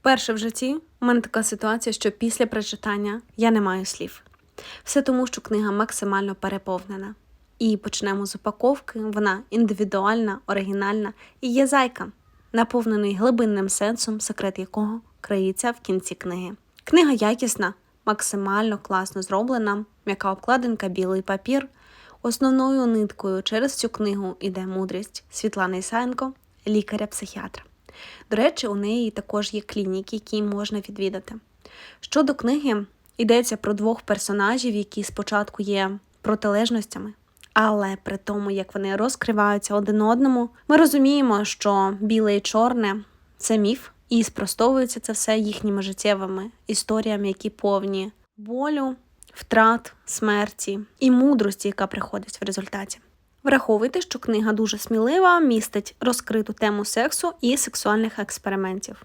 Вперше в житті у мене така ситуація, що після прочитання я не маю слів. Все тому, що книга максимально переповнена. І почнемо з упаковки. Вона індивідуальна, оригінальна і є зайка, наповнений глибинним сенсом, секрет якого криється в кінці книги. Книга якісна, максимально класно зроблена, м'яка обкладинка, білий папір. Основною ниткою через цю книгу іде мудрість Світлани Ісаєнко, лікаря-психіатра. До речі, у неї також є клініки, які можна відвідати. Щодо книги, йдеться про двох персонажів, які спочатку є протилежностями, але при тому, як вони розкриваються один одному, ми розуміємо, що біле і чорне це міф, і спростовується це все їхніми життєвими історіями, які повні болю, втрат, смерті і мудрості, яка приходить в результаті. Враховуйте, що книга дуже смілива, містить розкриту тему сексу і сексуальних експериментів.